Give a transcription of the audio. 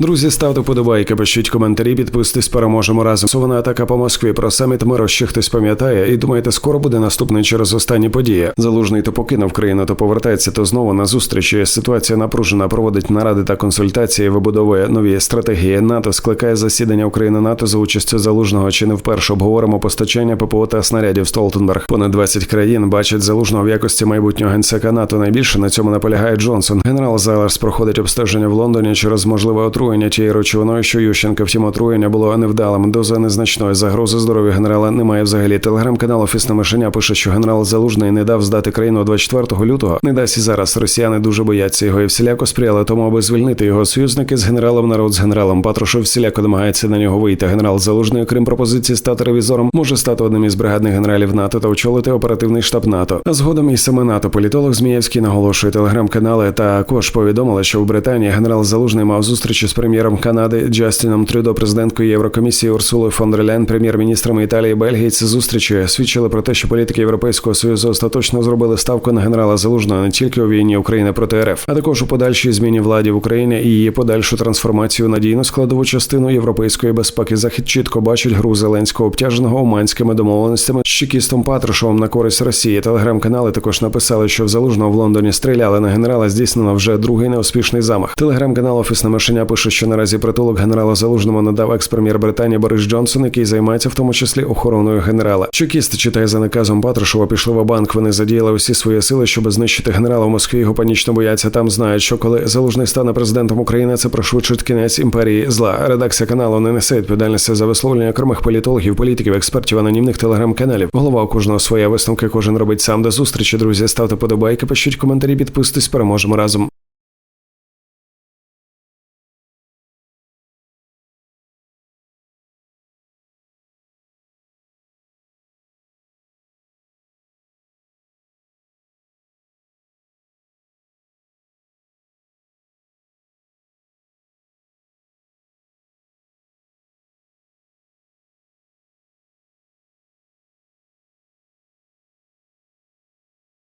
Друзі, ставте подобайки, пишіть коментарі, підписуйтесь, переможемо разом. Сувана атака по Москві про саміт миру ще хтось пам'ятає, і думаєте, скоро буде наступний через останні події. Залужний то покинув країну, то повертається, то знову на зустрічі. Ситуація напружена, проводить наради та консультації, вибудовує нові стратегії. НАТО скликає засідання України НАТО за участю залужного. Чи не вперше обговоримо постачання ППО та снарядів Столтенберг. Понад 20 країн бачать залужного в якості майбутнього генсека НАТО. Найбільше на цьому наполягає Джонсон. Генерал Зайлерс проходить обстеження в Лондоні через можливе отруєння тією речовиною, що Ющенка. Втім, отруєння було невдалим. Доза незначної загрози здоров'ю генерала немає взагалі. Телеграм-канал Офісне мишеня пише, що генерал Залужний не дав здати країну 24 лютого. Не дасть і зараз. Росіяни дуже бояться його і всіляко сприяли тому, аби звільнити його союзники з генералом народ з генералом. Патрушев всіляко намагається на нього вийти. Генерал Залужний, окрім пропозиції стати ревізором, може стати одним із бригадних генералів НАТО та очолити оперативний штаб НАТО. А згодом і саме НАТО політолог Змієвський наголошує телеграм-канали. Також повідомили, що в Британії генерал Залужний мав зустрічі з прем'єром Канади Джастіном Трюдо, президенткою Єврокомісії Урсулою фон дер Ляйн, прем'єр-міністрами Італії і Бельгії. Ці зустрічі свідчили про те, що політики Європейського союзу остаточно зробили ставку на генерала Залужного не тільки у війні України проти РФ, а також у подальшій зміні владі в Україні і її подальшу трансформацію надійну складову частину європейської безпеки. Захід чітко бачить гру Зеленського обтяженого уманськими домовленостями з чекістом Патрушевим на користь Росії. Телеграм-канали також написали, що в Залужного в Лондоні стріляли на генерала. Здійснено вже другий неуспішний замах. Телеграм-канал Офісне мишеня пише, що наразі притулок генерала Залужному надав екс-прем'єр Британії Борис Джонсон, який займається в тому числі охороною генерала. Чекісти читає за наказом Патрушева, пішли в банк. Вони задіяли усі свої сили, щоб знищити генерала в Москві. Його панічно бояться. Там знають, що коли Залужний стане президентом України, це пришвидшить кінець імперії зла. Редакція каналу не несе відповідальності за висловлення окремих політологів, політиків, експертів, анонімних телеграм-каналів. Голова у кожного своя висновки. Кожен робить сам до зустрічі. Друзі, ставте подобайки, пишіть коментарі, підписуйтесь. Переможемо разом.